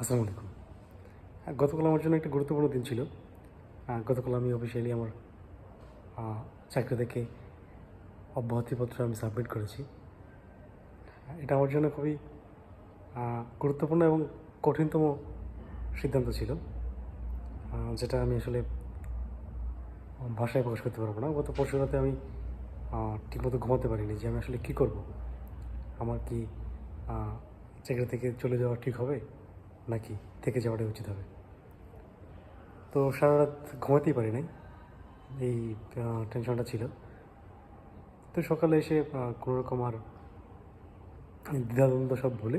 আসসালামু আলাইকুম। হ্যাঁ, গতকাল আমার জন্য একটা গুরুত্বপূর্ণ দিন ছিল। আহ, গতকাল আমি অফিসিয়ালি আমার চাকরি থেকে অব্যাহতিপত্র আমি সাবমিট করেছি। এটা আমার জন্য খুবই গুরুত্বপূর্ণ এবং কঠিনতম সিদ্ধান্ত ছিল। যেটা আমি আসলে ভাষায় প্রকাশ করতে পারব না। গত পরশু রাতে আমি ঠিকমতো ঘুমাতে পারিনি যে আমি আসলে কী করব? আমার কি চাকরি থেকে চলে যাওয়া ঠিক হবে? নাকি থেকে যাওয়াটাই উচিত হবে। তো সারা রাত ঘুমাতেই পারি নাই। এই টেনশনটা ছিল। তো সকালে এসে আহ, কোনো রকম আর দ্বিধাদ্বন্দ্ব সব ভুলে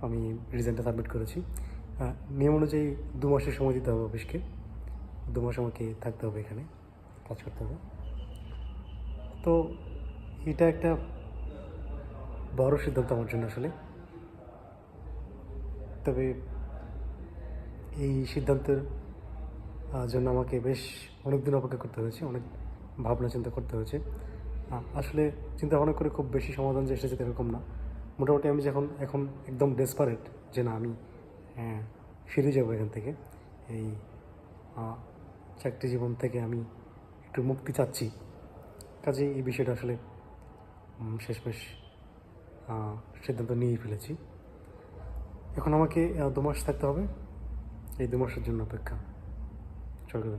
আমি রিজেন্টটা সাবমিট করেছি। নিয়ম অনুযায়ী দু মাসের সময় দিতে হবে অফিসকে দু মাস আমাকে থাকতে হবে এখানে কাজ করতে হবে। তো এটা একটা বড় সিদ্ধান্ত আমার জন্য আসলে। তবে এই সিদ্ধান্তের জন্য আমাকে বেশ অনেক দিন অপেক্ষা করতে হয়েছে অনেক ভাবনা চিন্তা করতে হয়েছে। আসলে চিন্তা ভাবনা করে খুব বেশি সমাধান যে এসেছে এরকম না। মোটামুটি আমি যখন এখন একদম ডেসপারেট যে না আমি হ্যাঁ, ফিরে যাব এখান থেকে এই চাকরি জীবন থেকে আমি একটু মুক্তি চাচ্ছি। কাজে এই বিষয়টা আসলে শেষমেশ সিদ্ধান্ত নিয়েই ফেলেছি। এখন আমাকে দু মাস থাকতে হবে। এই দু মাসের জন্য অপেক্ষা। সরকার